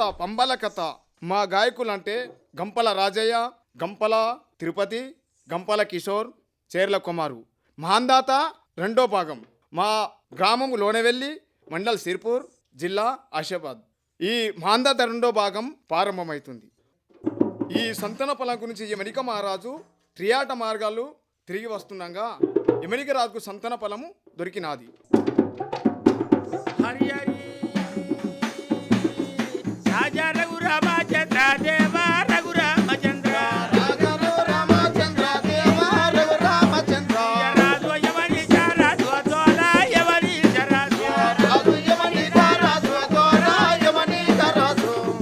కథ పంబల కథ. మా గాయకులు అంటే గంపల రాజయ్య గంపల తిరుపతి గంపల కిషోర్ చేర్ల కుమారు. మాందాత రెండో భాగం. మా గ్రామం లోనెవెల్లి మండల్ సిర్పూర్ జిల్లా ఆషాబాద్ ఈ మాందాత రెండో భాగం ప్రారంభమవుతుంది ఈ సంతన పొలం గురించి యమనిక మహారాజు త్రియాట మార్గాలు తిరిగి వస్తుండగా యమనిక రాజుకు సంతన పొలము దొరికినాది.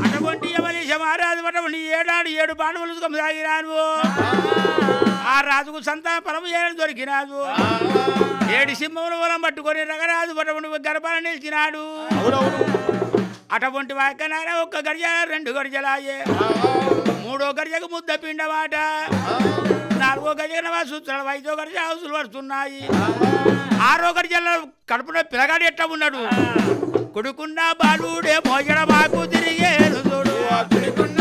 అటువంటి ఎవరి మహారాజు అటువంటి ఏడాడు ఏడు బాణములు సాగిరాను ఆ రాజుకు సంతాన ఫలము ఏడు దొరికినాడు ఏడు సింహముల వలం పట్టుకొని రగరాజు అటువంటి గర్భాన్ని నిలిచినాడు. అటువంటి వాకనారా ఒక్క గడియ రెండు గడిజలాయే మూడో గడియకు ముద్ద పిండమాట నాలుగో గడియన సూత్రాలు ఐదో గడియ హౌసులు పడుతున్నాయి. ఆరో గడియల కడుపున పిల్లగాడు ఎట్ట ఉన్నాడు? కొడుకున్న బాలుడే మోజడ మాకు తిరిగేను చూడు. తిరుగున్న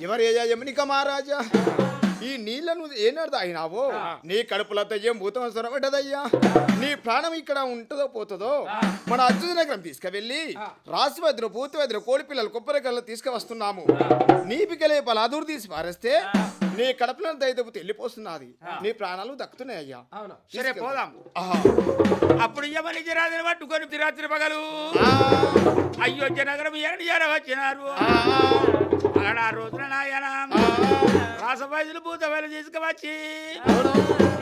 ఎవరు ఏ యమనిక మహారాజా? ఈ నీళ్ళను ఏనాడు తాగినావో నీ కడుపులో దయ్యం భూతం సొరబడ్డదయ్యా నీ ప్రాణం ఇక్కడ ఉంటుందో పోతుందో మన అర్జున నగరం తీసుకువెళ్ళి రాసివద్రు పూతవెద్రు కోడి పిల్లలు కొబ్బరికల్లు తీసుకువస్తున్నాము. నీ పికలే పలాదూరు తీసి పారేస్తే నీ కడుపులో దయదపు వెళ్ళిపోతున్నది నీ ప్రాణాలు దక్కుతున్నాయి అయ్యా సరే పోదాం. అప్పుడు రాజుని పట్టుకొని రాత్రి పగలు. ఆ, అయోధ్య నగరం ఎరడి ఎర వచ్చినారు అలా ఆ రోజున నాయన రాసవైదులు భూతవేలు తీసుకువచ్చి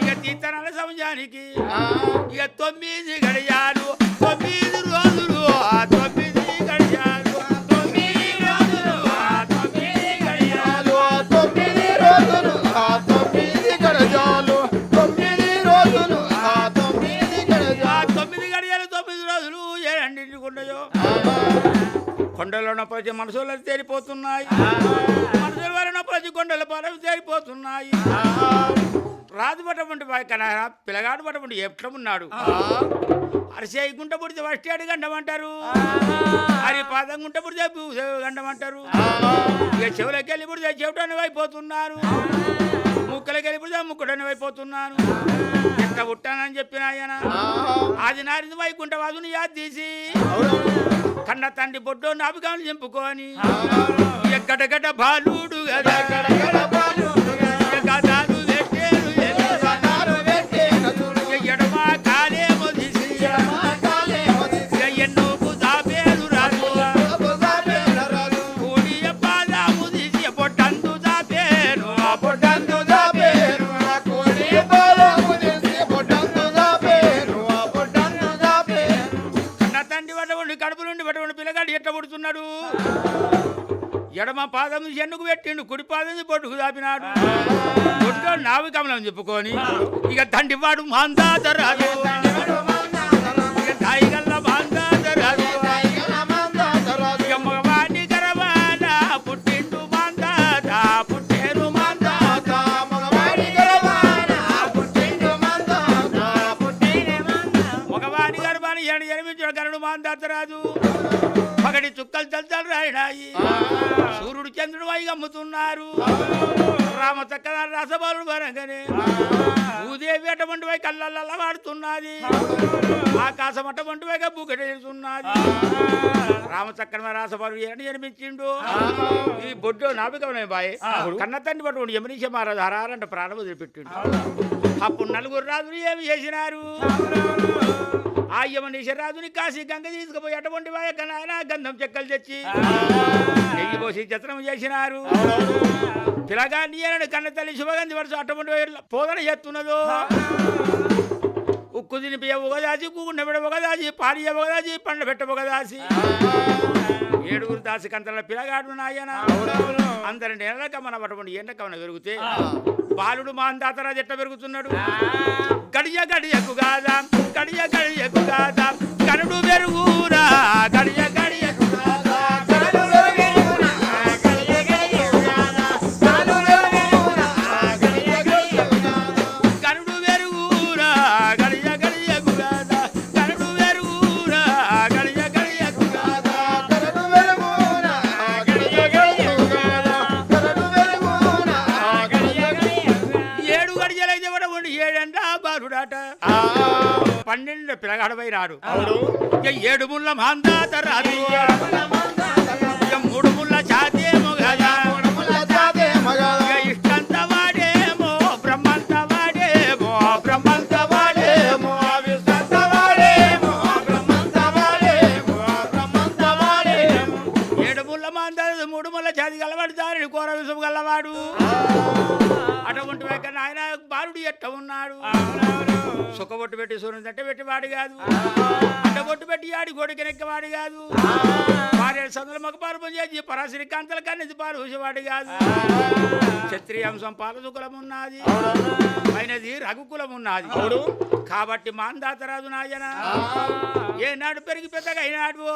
ఇక తీర్థనాల సమయానికి ఇక తొమ్మిది గడియాలు తొమ్మిది రోజులు ఆ తొమ్మిది కొండలో ఉన్న ప్రతి మనసులు తేలిపోతున్నాయి. మనసుల వారిన ప్రతి కొండల పరవి తేలిపోతున్నాయి. రాజు పట్టమంటి కన పిల్లగాడు పట్టమంటి ఎట్లా ఉన్నాడు? అరిసే గుంట పుడితే వష్టి గండమంటారు. అరి పాదం గుంట పుడితే గండమంటారు. ఇక చెవులకి వెళ్ళి పుడితే చెవిటని అయిపోతున్నారు ముక్కలకి వెళ్ళి పుడితే ముక్కుడని అయిపోతున్నాను ఎట్లా పుట్టానని చెప్పిన ఆయన. అది నారింది వైకుంఠ వాదుని యాద్ తీసి. కన్న తండ్రి బొడ్డో నాభికాన్ని చెంపుకొని ఎక్కడగడ్డ బాలుడు కదా. తండ్రి పట్టబడి కడుపు నుండి పట్టబడి పిల్లగాడు ఎట్ట పుడుతున్నాడు? ఎడమ పాదం ఎన్నుకు పెట్టిండు కుడి పాదం పొట్టుకు దాపినాడు. పొట్టులో నావి కమలం చెప్పుకొని ఇక తండ్రివాడు మాందా తాయిగల్ల మాందా గరుడు మాందాతరాజు పగటి చుక్కలు చల్చలు రాయినాయి సూర్యుడు చంద్రుడు వై గమ్ముతున్నారు. రామ చక్కన రసబాలుడు వరంగనే భూదేవి అటువంటి వై కళ్ళల్ల వాడుతున్నది. ఆకాశం అటువంటి వై బుగటేస్తున్నది రామ చక్కన రాసబాలు ఏడు జన్మించిండు? ఈ బొడ్డు నాపికమే బాయ్. కన్న తండ్రి పట్టుకుని యమనీశ మహారాజు హరారంట ప్రాణం వదిలిపెట్టిండు. అప్పుడు నలుగురు రాజులు ఏమి చేసినారు? ఆ యమనీశ రాజుని కాశీ గంగ తీసుకుపోయి అటువంటి వాయక నాయన గంధం చెక్కలు తెచ్చి నెయ్యి పోసి చిత్రం చేసినారు. పిలగా నీయనని కన్న తల్లి శుభగంధి వరుస అటువంటి పోదన చేస్తున్నదో. ఉక్కు తినిపియ ఒకదాచి కూకుండ పెడ ఒకదాచి పాడియ ఒకదాచి పండ్ల పెట్ట ఒకదాచి ఏడుగురు దాసి కంతల పిలగాడు నాయన. అందరి నెలలక మన అటువంటి ఎండకమన పెరిగితే బాలుడు మా అందాతరాజు ఎట్ట పెరుగుతున్నాడు గడియ గడియకు కాదా గడియ గడియకు కాదా కనుడు పెరుగురా గడియ గడియకు పన్నెండు పిలగాడపై రాడు. ఏడు ముళ్ళ మాందాత రాదు. మూడు ముళ్ళ చాతేమో కదా ఇక బాలుడు ఎట్ట ఉన్నాడు? సుఖబొట్టు పెట్టి సూర్యుని తట్ట పెట్టి వాడు కాదు అడ్డబొట్టు పెట్టి ఆడి గోడికెనెక్కవాడు కాదు. భార్య సందుల మగ పార్పం చేసి పరాశరి కాంతల కన్నెది పాలు చూసేవాడు కాదు. క్షత్రియ అంశం పాలసుకులం ఉన్నది అయినది రఘుకులం ఉన్నది కాబట్టి మాందాతరాజు నాయన ఏనాడు పెరిగి పెద్దగా అయినాడు.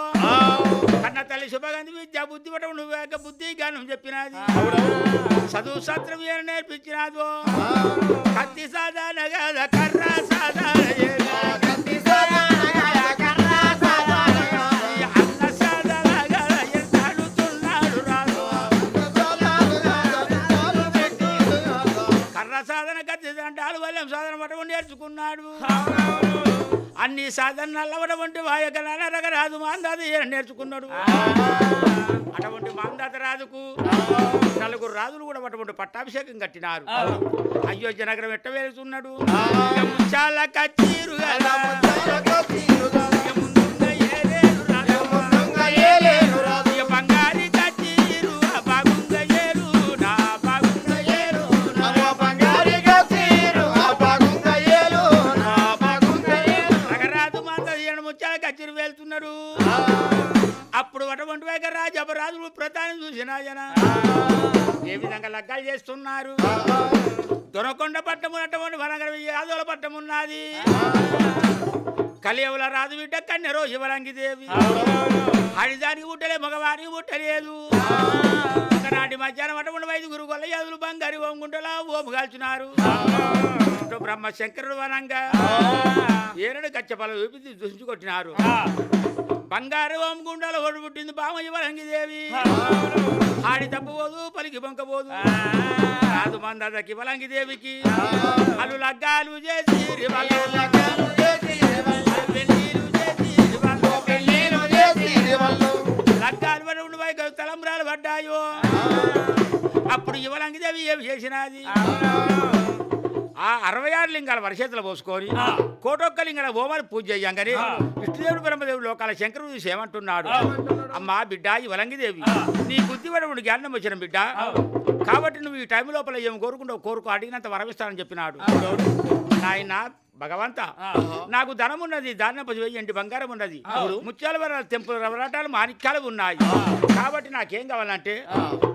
కన్న తల్లి శుభగంధి విద్య బుద్ధి పటం నువ్వేక బుద్ధి జ్ఞానం చెప్పినది. చదువు సత్రం నేర్పించినాదు. కత్తి సాధారణ కదా కర్ర సాధారణ? ఈ అన్న సాధారణ కదా ఎంత అడుగుతున్నాడు రాదు. కర్ర సాధన కత్తి అంటే వల్లం సాధన పటం నేర్చుకున్నాడు. అన్ని సాధన అల్లవటువంటి వాయక రగరాజు మాందాత ఏం నేర్చుకున్నాడు. అటువంటి మాందాత రాజుకు నలుగురు రాజులు కూడా అటువంటి పట్టాభిషేకం కట్టినారు. అయోధ్య నగరం ఎట్ట వెళ్తున్నాడు చాలా కచ్చీరు లగ్గాలు చేస్తున్నారు. దొరకొండ పట్టము అటువంటి వనగర యాదవుల పట్టం ఉన్నది కలియవుల రాజు బిడ్డ కన్నెరో శివరంగి దేవి ఆడిదానికి పుట్టలే మగవానికి పుట్టలేదు ఒకనాటి మధ్యాహ్నం అటువంటి వైదుగురు గొల్ల యాదులు బంగారు ఓంగుంటలా ఓము కాల్చున్నారు. బ్రహ్మ శంకరుడు వనంగా ఏరడు కచ్చపల చూపి దుంచుకొట్టినారు. బంగారు ఓం గుండెల ఒడు పుట్టింది బామయ్య వరంగి దేవి ఆడి తప్పబోదు పలికి బొంకపోదు రాదు మందకి వలంగి దేవికి అలు లగ్గాలు చేసి పెళ్ళిళ్ళు చేసి. లగ్గాలు పడి ఉండి వైపు తలంబ్రాలు పడ్డాయో. అప్పుడు యువలంగి దేవి ఏమి చేసినది? ఆ అరవై ఆరు లింగాల వరచేతులు పోసుకొని కోటొక్క లింగాల హోమాలు పూజ చేయంగానే విష్ణుదేవుడు బ్రహ్మదేవుడు లోకాల శంకరుడు చూసి ఏమంటున్నాడు? అమ్మా బిడ్డ ఈ వలంగిదేవి నీ బుద్ధి పడవుడు జ్ఞానం వచ్చిన బిడ్డ. కాబట్టి నువ్వు ఈ టైం లోపల ఏం కోరుకుంటావు కోరుకో అడిగినంత వరమిస్తానని చెప్పినాడు. నాయన భగవంత నాకు ధనం ఉన్నది దాన్ని పది వెయ్యి బంగారం ఉన్నది ముత్యాల వరాలు తెంపులు రవరాటాలు మాణిక్యాలు ఉన్నాయి. కాబట్టి నాకేం కావాలంటే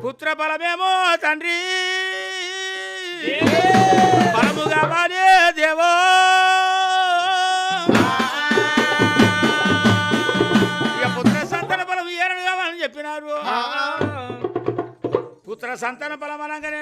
పుత్ర బలమేమో తండ్రి! బలము కావాలి దేవో. ఇక పుత్ర సంతాన బలం ఏరడు కావాలని చెప్పినారు. పుత్ర సంతాన బలం అనగానే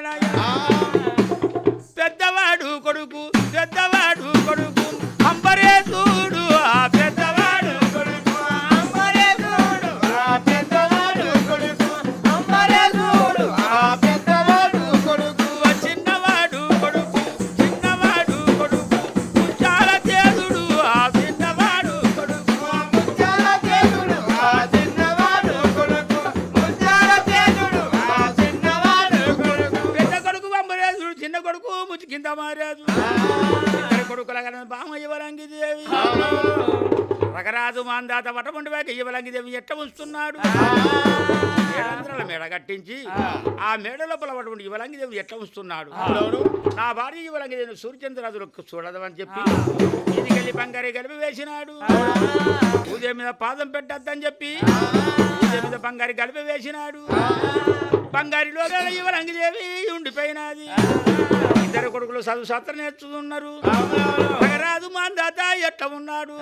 ఏడంత్రాల మేడ కట్టించి ఆ. మేడ లోపల దేవి ఎట్లా ఉంచుతున్నాడు నా భార్య ఇవ్వలంగి దేవి సూర్యచంద్రరాజులు చూడదమని చెప్పి ఇదికెళ్ళి బంగారి కలిపి వేసినాడు. పూజ మీద పాదం పెట్టద్దని చెప్పి పూజ మీద బంగారి కలిపి వేసినాడు. బంగారిలో ఇవ్వలంగి దేవి ఉండిపోయినది. ఇద్దరు కొడుకులు చదువు సత్ర నేర్చుకున్నారు. మాందాత ఎట్ట ఉన్నాడు?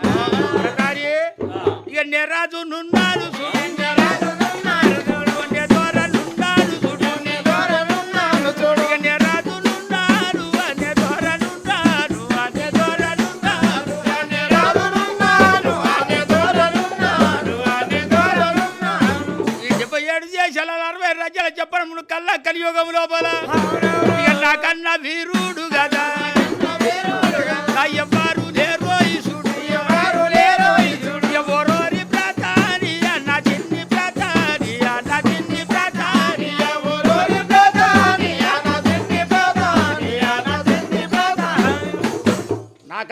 ఇక నెరాజు నున్నాడు చెప్పడం కల్లా కలియుగం లోపల. నాకన్నా వీరుడు కదా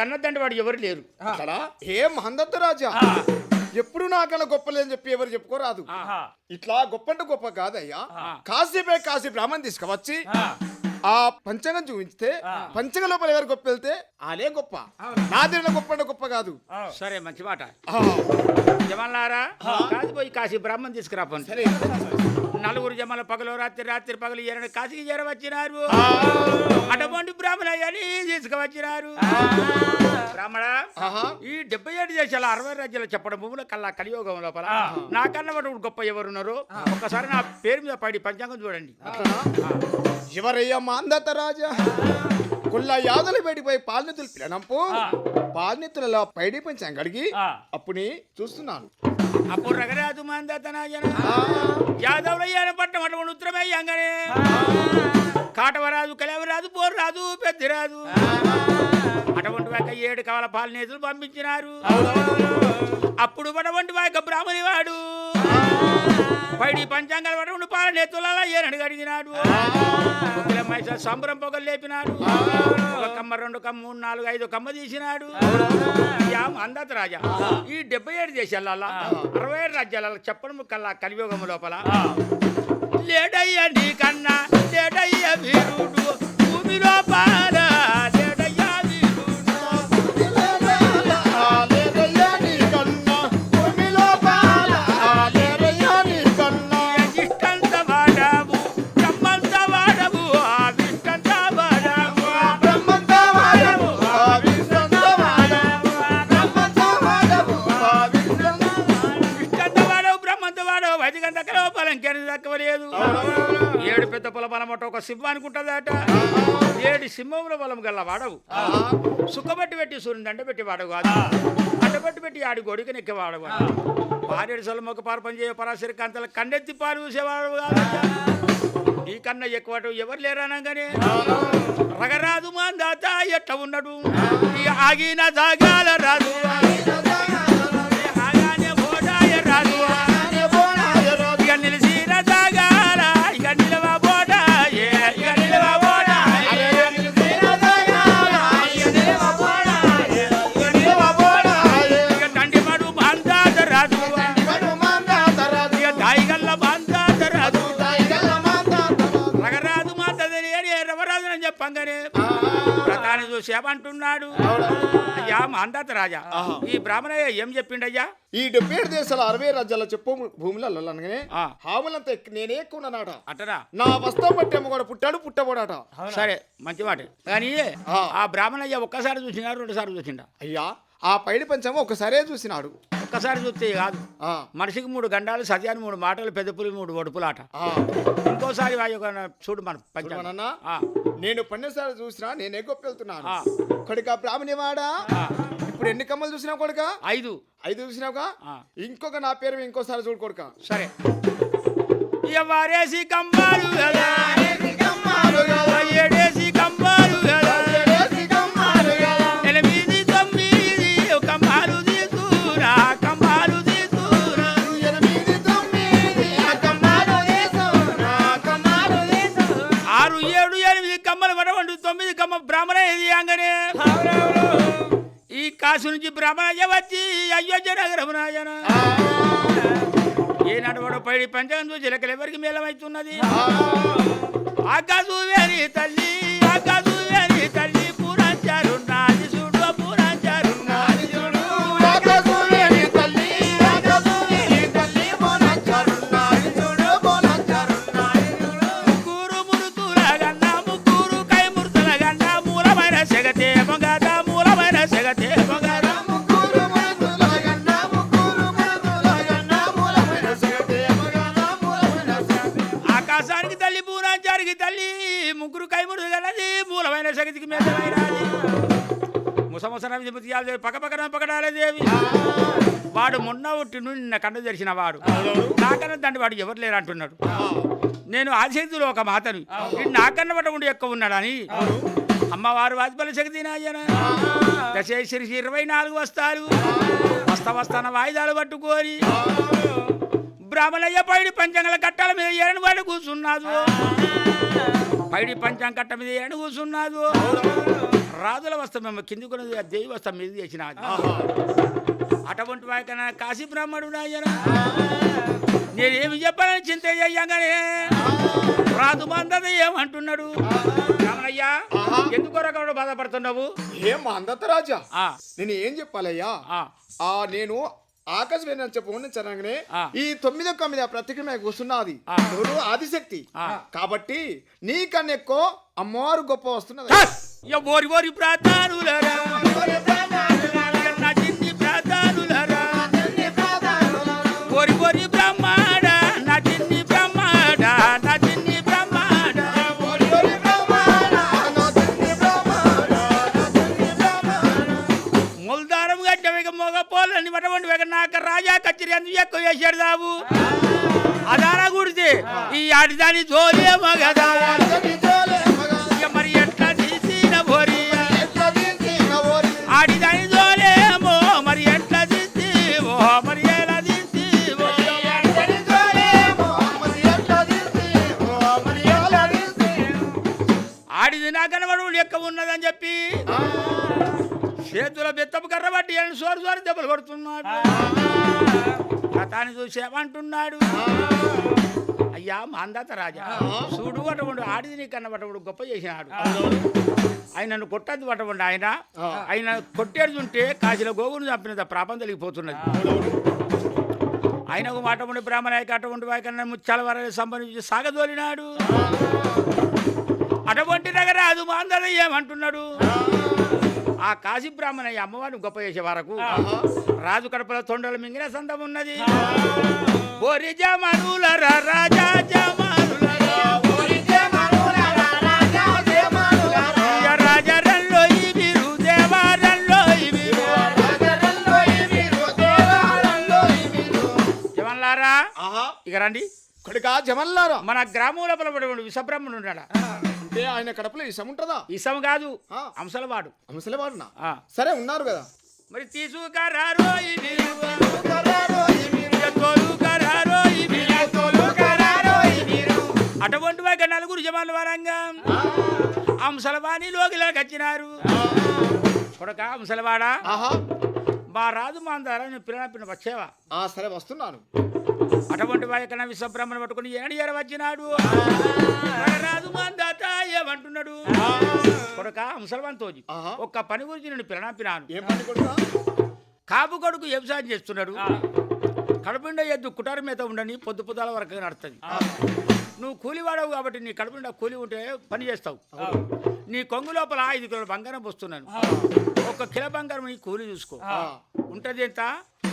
నాకన్నదంటే వాడు ఎవరు లేరు. అక్కడ ఏం హందత్త రాజా? ఎప్పుడు నాకన్నా గొప్పలేదని చెప్పి ఎవరు చెప్పుకోరాదు. ఇట్లా గొప్ప అంటే గొప్ప కాదయ్యా. కాసేపే కాసి బ్రాహ్మణ్ తీసుకువచ్చి ఆ. పంచంగం చూపించితే పంచంగ లోపల ఎవరు గొప్ప వెళ్తే ఆలే గొప్ప. నా దగ్గర గొప్ప అంటే గొప్ప కాదు. సరే మంచి మాట. జమల్లారా కాసిపోయి కాశీ బ్రాహ్మణ్ తీసుకురా పని సరే. నలుగురు జమల పగలు రాత్రి రాత్రి పగలు ఏరని కాశీకి చేరవచ్చినారు. అటువంటి బ్రాహ్మణయ్యని తీసుకువచ్చినారు. బ్రాహ్మణ. ఈ డెబ్బై ఏడు దేశాల అరవై రాజ్యాలు చెప్పడం భూముల కల్లా కలియోగం లోపల నాకన్నా వాడు గొప్ప ఎవరున్నారు ఒక్కసారి నా పేరు మీద పడి పంచాంగం చూడండి. ఎవరయ్యా మా అందత రాజా కుల్ల యాదలు బయటిపోయి పాలనీతులు పిలనంపు పాలనీతులలో పైడి పంచాం కడిగి అప్పుడు చూస్తున్నాను. అప్పుడు రగరాజు మందతనాజన యాదవులయ్యాన పట్టం అటువంటి ఉత్తరమయ్యాంగనే. కాటవరాజు కలవరాజు పోర్రాజు పెద్దిరాజు. అటువంటి వాక ఏడు కవల పాలనేతులు పంపించినారు. అప్పుడు అటువంటి వాక పైడి పంచాంగాలు పటువంటి పాలనేతులలో ఏనడు అడిగినాడు. ముగ్గులమ్మాయి సార్ సంబరం పొగలు లేపినాడు. ఒక కమ్మ రెండు కమ్మ మూడు నాలుగు ఐదు కమ్మ తీసినాడు. అందత రాజా. ఈ డెబ్బై ఏడు దేశాలలో అరవై ఏడు రాజ్యాలలో చెప్పడం కల్లా కలియోగం లోపల. లేడయ్య నీ కన్నా లేడయ్య వీరుడు భూమి లోపల కానీ దక్కవలేదు ఏడు పెద్ద పొల బలం ఒక సింహం అనుకుంటుందట. ఏడు సింహముల బలం గల్ల వాడవు. సుఖబట్టి పెట్టి సూర్యుని దండ పెట్టి వాడవు కాదు. అడ్డబట్టి పెట్టి ఆడి గొడికి నెక్కి వాడవు పారేడు సొలం ఒక పారు పనిచేయ పరాశరి కాంతల కండెత్తి పారు చూసేవాడు కాదు. ఈ కన్నా ఎక్కువ ఎవరు లేరనగానే రగరాదు మాందాత ఎట్ట ఉన్నాడు? ఆగిన జాగాల రాదు ఆగానే ఓడాయ రాదు చెప్పంగానే ప్రధాని చూసి ఏమంటున్నాడు? అయ్యా మాందాత రాజా ఈ బ్రాహ్మణయ్య ఏం చెప్పిండయ్యా? ఈ డెబ్బై ఏడు దేశాల అరవై రాజ్యాల చెప్పు భూములలో అనగానే. హాములంతా నేనే ఎక్కున్నానట అట్టరా నా వస్త్రం పట్టేమో కూడా పుట్టాడు పుట్టబోడాట. సరే మంచి మాట. కానీ ఆ. బ్రాహ్మణయ్య ఒక్కసారి చూసినా రెండుసార్లు చూసిండా? అయ్యా ఆ పైడి పంచం ఒకసారే చూసినాడు. ఒక్కసారి చూస్తే కాదు. ఆ, మనిషికి మూడు గండాలు సత్యాన్ని మూడు మాటలు పెద్ద పులి మూడు ఒడుపులాట. ఇంకోసారి చూడు మన? ఆ. నేను పన్నెసారి చూసినా నేనే గొప్ప వెళ్తున్నాను. కొడుక బ్రాహ్మణివాడా. ఇప్పుడు ఎన్ని కమ్మలు చూసినావు కొడుక? ఐదు. ఐదు చూసినావుగా ఆ. ఇంకొక నా పేరు ఇంకోసారి చూడు కొడుక. సరే. ఎవరేసి కంబాలు కదా? కాసు నుంచి బ్రాహ్మణయ్య వచ్చి అయోధ్య నగరం నాయన. ఏనాడు వాడు పైడి పంచకం చూసి లెక్కలు ఎవరికి మేలమైతున్నది ఆకాశు వేరి తల్లి. ముసముసన విధిపతియాలు పక్క పక్కన పకడాలదేవి వాడు మొన్న ఒట్టి నిన్న కన్ను తెరిచిన వాడు. నాకన్నా తండ్రి వాడు ఎవరు లేరు అంటున్నాడు నేను ఆశక్తిలో ఒక మాతను. నాకన్నా పట్టకుండా ఎక్కువ ఉన్నాడని. అమ్మవారు వాజ్పల్లి శక్తి నాయన దశేశ్వరి ఇరవై నాలుగు వస్తారు వస్త వస్తాన వాయిదాలు పట్టుకొని బ్రాహ్మణయ్య పైడి పంచంగల కట్టాల మీద ఏరని వాడు కూర్చున్నాదు పైడి పంచం కట్ట మీద ఏరని కూర్చున్నాదు రాజుల వస్త్రం మేము కింది ఆ దేవి వస్త్రం మీద చేసినది అటువంటి వాకన కాశీ బ్రాహ్మణుడు నాయన నేనేమి చెప్పాలని చింత చెయ్యంగానే రాజు మందద ఏమంటున్నాడు? రామయ్యా ఎందుకు రకం బాధపడుతున్నావు? ఏం మా అందత్త రాజా? నేను ఏం చెప్పాలయ్యా? ఆ, నేను ఆకాశ వేణని చెప్పు చనగానే ఆ. ఈ తొమ్మిదో కమ్మిది ప్రతిక్రమ కూర్చున్నది. ఎవరు ఆదిశక్తి. కాబట్టి నీకన్నా ఎక్కువ అమ్మవారు గొప్ప వస్తున్నది. ఓరి ఓరి ప్రాతానులరా ఓరి ఓరి బ్రహ్మాడ నా చిన్ని బ్రహ్మాడ నా చిన్ని బ్రహ్మాడ. ముల్దారం గడ్డ వేగ మొగ పోలని వటవండి వేగ నాక రాజా కచ్చిరి అందు ఎక్కువ వేసాడు దావు అదారా గుడితే ఈ ఆడిదాని జోలే మగదా. ఆడిదాని జోలేమో మరి ఎట్లా తీసివో మరి ఎలా తీసివో? ఆడిది నా కనబడు లెక్క ఉన్నదని చెప్పి చేతుల బెత్తపు కర్ర అని సోరు సోరు దెబ్బలు కొడుతున్నాడు. కథాన్ని చూసి ఏమంటున్నాడు అయ్యా మాందాత రాజా చూడు అటువంటి ఆడిది నీ కన్న పట్టబడు గొప్ప చేసినాడు. ఆయనను కొట్టద్దు పట్టబండి ఆయన. ఆయన కొట్టేది ఉంటే కాశీలో గోగును చంపినంత ప్రాపం తెలిగిపోతున్నది. ఆయనకు మాటముండి బ్రాహ్మణాయక అటువంటి వాయకన్నా ముచ్చాల వారి సంబంధించి సాగదోలినాడు. అటువంటి నగరాజు మాందర ఏమంటున్నాడు? ఆ. కాశీ బ్రాహ్మణయ్య అమ్మవారిని గొప్ప చేసే వరకు రాజు కడపలో తొండలు మింగిన సందం ఉన్నది ఓరి రాజా జమనులరా ఇయ రాజరల్లో ఈ వీరు దేవారల్లో ఈ వీరు జమన్లారా ఆహా. ఇక రండి. కొడుకా జమల్లారా? మన గ్రామం లోపల పడేవాడు విషబ్రహ్మణుడు ఉన్నాడా అంటే ఆయన కడపలో ఇష్టం ఉంటుందా? ఇసం కాదు ఆ. అంశలవాడు. అంశలే వాడునా ఆ. సరే ఉన్నారు కదా. మరి తీసుకురారో ఈ అటువంటి వాక నలుగురు జమాల వరంగా. అంశలవాణి లోకిలోకి వచ్చినారు. కొడక అంశలవాడా మా రాజు మాందారా నేను పిల్లల పిన్న వచ్చేవా? సరే వస్తున్నాను. అటువంటి వాయకన విశ్వబ్రహ్మణ పట్టుకుని ఏడు ఏడ వచ్చినాడు. రాజు మాందాత ఏమంటున్నాడు? కొడక ఆహా. ఒక్క పని గురించి నేను పిలనాపినాను. కాపు కొడుకు వ్యవసాయం చేస్తున్నాడు. కడుపుండ ఎద్దు కుటారు మీద ఉండని పొద్దు పొద్దాల వరకు నడుస్తుంది. నువ్వు కూలివాడవు కాబట్టి నీ కడుపుండ కూలి ఉంటే పని చేస్తావు. నీ కొంగు లోపల ఐదు కిలోల బంగారం పోస్తున్నాను. ఒక కిలో బంగారం నీ కూలి చూసుకో. ఉంటది ఎంత?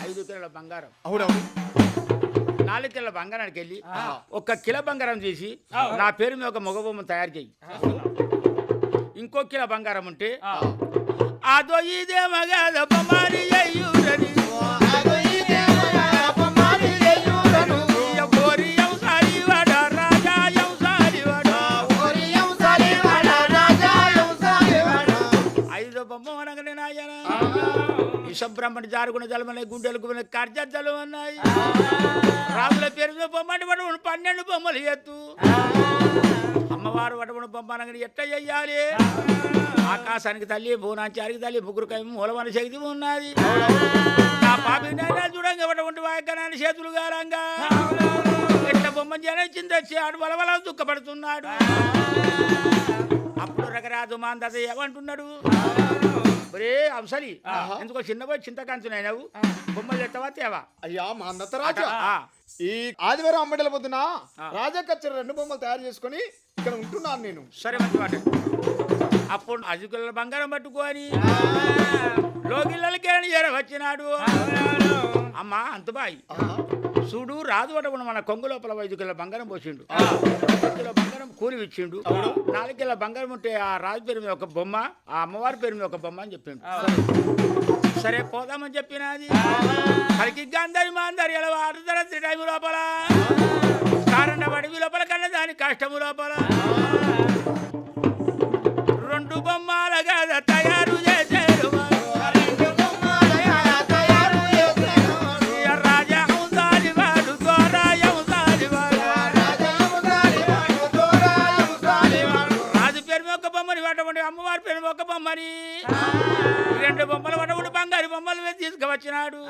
ఐదు కిలోల బంగారం. అవునవును నాలుగు కిలోల బంగారానికి వెళ్ళి ఒక కిలో బంగారం చేసి నా పేరు మీద ఒక మగబొమ్మ తయారు చేయి. ఇంకో కిలో బంగారం ఉంటే అదో ఇదే మగద బొమ్మని అనగానే నాయన విషబ్రహ్మణి జారుకున్న జలమనే గుండెలకు కార్జద్దలు ఉన్నాయి. రాజుల పేరు మీద బొమ్మని పడవను పన్నెండు బొమ్మలు ఎత్తు. అమ్మవారు వడవను బొమ్మ అనగానే ఎట్ట చెయ్యాలి ఆకాశానికి తల్లి భువనాచారికి తల్లి ముగ్గురు కై మూలమని శక్తి ఉన్నది. నా పాపి చూడంగా వడవంటి వాయకనాన్ని చేతులు గారంగా. ఎట్ట బొమ్మ జనం చిందొచ్చి ఆడు బలబల దుఃఖపడుతున్నాడు. అప్పుడు రకరాజు మాందత ఏమంటున్నాడు? ఒరే అంశలి ఎందుకో చిన్నపోయి చింతకాంచునైనావు బొమ్మలు ఎత్తవా తేవా? అయ్యా మా అన్నత రాజా. ఈ ఆదివారం అమ్మడల పొద్దున రాజా కచ్చర రెండు బొమ్మలు తయారు చేసుకొని ఇక్కడ ఉంటున్నాను నేను. సరే మంచి మాట. అప్పుడు అజుకుల బంగారం పట్టుకొని లోగిళ్ళకి ఎర వచ్చినాడు. అమ్మా అంతబాయి. ఆహా. చూడు రాదు అటప్పుడు మన కొంగు లోపల ఐదు కిలో బంగారం పోసిండు. కిలో బంగారం కూలి ఇచ్చిండు నాలుగు కిలో బంగారం ఉంటే ఆ రాజు పేరు మీద ఒక బొమ్మ ఆ అమ్మవారి పేరు మీద ఒక బొమ్మ అని చెప్పిండు. సరే పోదామని చెప్పినది. గంధరి మాందరి ఎలా అర్ధరాత్రి టైం లోపల. కారణ అడవి లోపల కన్నా దాని కష్టము లోపల. రెండు బొమ్మల గద తయారు చేశారు బొమ్మని రెండు బొమ్మలు పట్టకుండా బంగారు బొమ్మలు మీద తీసుకువచ్చినాడు.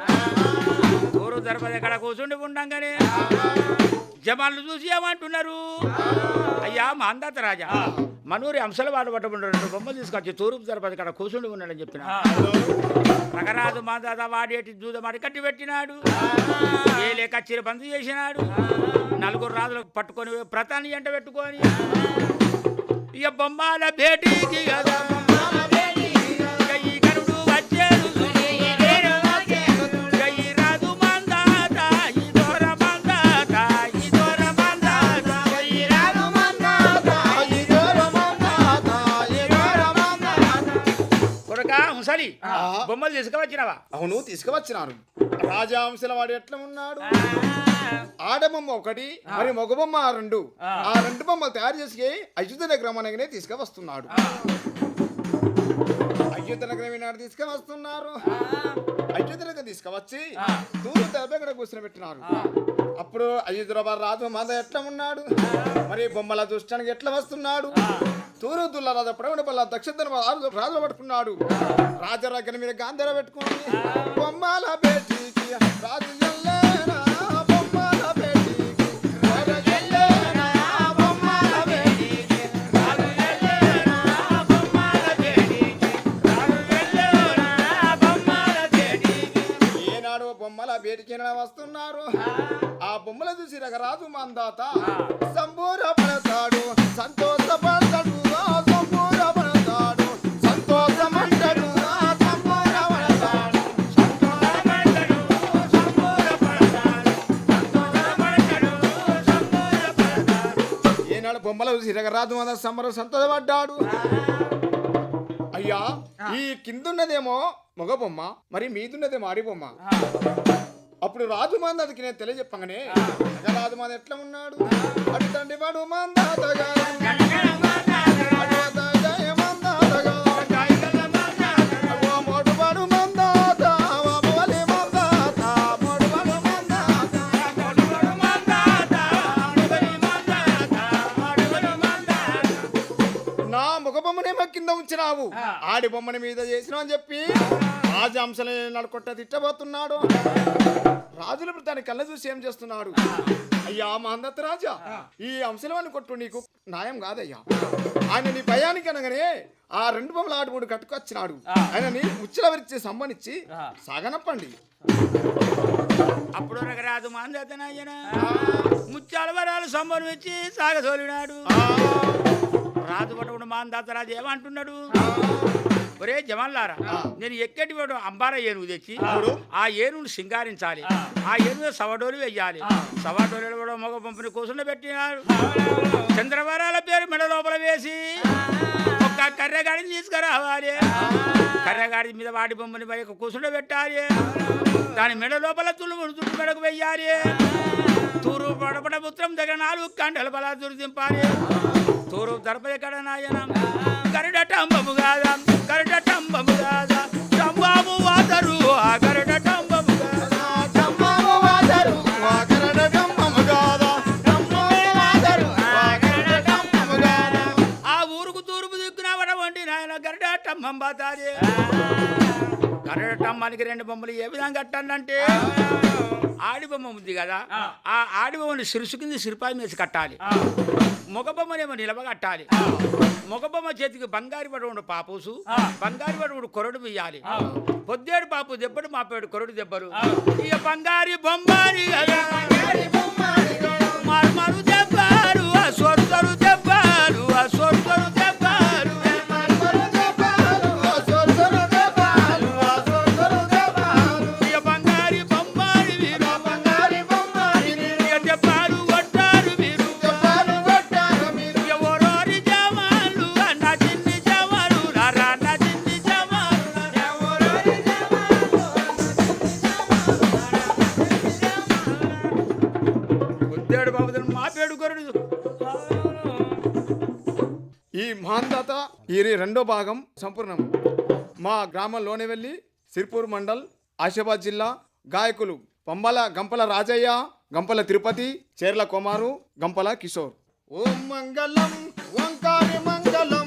ఊరు దర్పది ఎక్కడ కూర్చుండి ఉండంగానే. జమాన్లు చూసి ఏమంటున్నారు? అయ్యా మా అందాత రాజా మనూరి అంశాల వాడు పట్టకుండా రెండు బొమ్మలు తీసుకొచ్చి తూర్పు దర్పది ఇక్కడ కూర్చుండి ఉన్నాడని చెప్పిన. రకరాజు మాదాత వాడేటి దూదమాడి కట్టి పెట్టినాడు. ఏ లేక చిర బంద్ చేసినాడు. నలుగురు రాజులు పట్టుకొని ప్రతాన్ని ఎంట పెట్టుకొని ఇక బొమ్మాల భేటీకి కదా. ముసలి ఆహా. బొమ్మలు తీసుకువచ్చినవా? అవును తీసుకువచ్చినారు. రాజాంశల వాడు ఎట్లా ఉన్నాడు? ఆడబొమ్మ ఒకటి మరి మగబొమ్మ రెండు. ఆ. రెండు బొమ్మలు తయారు చేసి అయోధ్య నగరం తీసుకువస్తున్నాడు. అయోధ్య నగరం ఈనాడు తీసుకువస్తున్నారు. అయోధ్య నగరం తీసుకువచ్చి తూరు కూర్చొని పెట్టినారు? అప్పుడు అయోధ్యరాబాద్ రాజు మాద ఎట్లా ఉన్నాడు? మరి బొమ్మల దుష్టానికి ఎట్లా వస్తున్నాడు? తూరు దుల్ల రాజు ప్రవణ బల్ల? దక్షిణ రాజు రాజు పట్టుకున్నాడు. రాజరగ్గన మీద గాంధీర పెట్టుకుని బొమ్మల బేటీకి రాజు బొమ్మల బేటికి వస్తున్నారు. ఆ. బొమ్మల చూసి రకరాజు మందాత సంతోషపడతాడు సంతోషమంటాడు ఆ సంబూరపడతాడు. సంతోషపడతాడు. ఏనాడు బొమ్మల చూసి రకరాజు మంద సంబరం సంతోషపడ్డాడు. అయ్యా ఈ కిందున్నదేమో మగ బొమ్మ మరి మీదున్నదేమో ఆడి బొమ్మ అప్పుడు రాజు మందకి నేను తెలియజెప్పగానే రాజు మంద ఎట్లా ఉన్నాడు? అటు తండ్రి వాడు మందాతగా కింద ఉంచినావు. ఆడి బొమ్మని మీద చేసినావు అని చెప్పి రాజాంశని నడుకొట్ట తిట్టబోతున్నాడు. రాజుల దాని కళ్ళ చూసి ఏం చేస్తున్నాడు? అయ్యా మాందత్త రాజా ఈ అంశలవాన్ని కొట్టు నీకు. న్యాయం కాదయ్యా. ఆయన నీ భయానికి అనగానే ఆ రెండు బొమ్మల ఆడుమూడు కట్టుకొచ్చినాడు. ఆయనని ఉచ్చల విరిచి సమ్మనిచ్చి సాగనప్పండి. అప్పుడు రాదు మాందతనాయన ముత్యాల వరాలు సంబరం ఇచ్చి సాగదోలినాడు రాజు పట్టుకుని మాందాత రాజు ఏమంటున్నాడు? ఒరే జవాన్లారా నేను ఎక్కడి వాడు అంబార ఏనుగు తెచ్చి ఆ. ఏనుగును సింగారించాలి ఆ. ఏనుగు సవడోలు వెయ్యాలి. సవడోలు కూడా మగ పంపిణీ కూర్చుండ పెట్టినాడు చంద్రవరాల పేరు మెడ లోపల వేసి ఒక్క కర్రగాడిని తీసుకురావాలి. కర్రగాడి మీద వాడి బొమ్మని పై కూర్చుండ పెట్టాలి. దాని మెడ లోపల తుళ్ళు తుళ్ళు మెడకు వెయ్యాలి. తూరు పడపడ పుత్రం దగ్గర నాలుగు కండలు బలా దింపాలి తూరు దర్పయ కడ నాయన గరుడటంబము కాదా గరుడటంబము కాదా టంబాము వాదరు ఆ గరుడటంబము కాదా వాగరడ జమ్మము గాదా. ఆ ఊరుకు తూర్పు దిక్కున వండి నాయన గరుడటంబం బాతాది. గరుడటంబానికి రెండు బొమ్మలు ఏ విధంగా కట్టాలంటే ఆడి బొమ్మ ఉంది కదా ఆ. ఆడి బొమ్మని సిరుసు కింద సిరిపాయి మీద కట్టాలి. మగ బొమ్మనేమో నిలవ కట్టాలి మగ బొమ్మ చేతికి బంగారు పడవుడు పాపూసు బంగారు పడవుడు కొరడు వేయాలి పొద్దేడు పాపు దెబ్బడు మాపేడు కొరడు దెబ్బలు. ఇక బంగారి బొమ్మారి కదా. మర్మరు దెబ్బలు ఈ మహాందాత ఈ రెండో భాగం సంపూర్ణం. మా గ్రామంలోనే వెళ్ళి సిర్పూర్ మండల్ ఆసిఫాబాద్ జిల్లా గాయకులు పంబల గంపల రాజయ్య గంపల తిరుపతి చేర్ల కుమారు గంపల కిషోర్. ఓం మంగళం ఓంకారి మంగళం.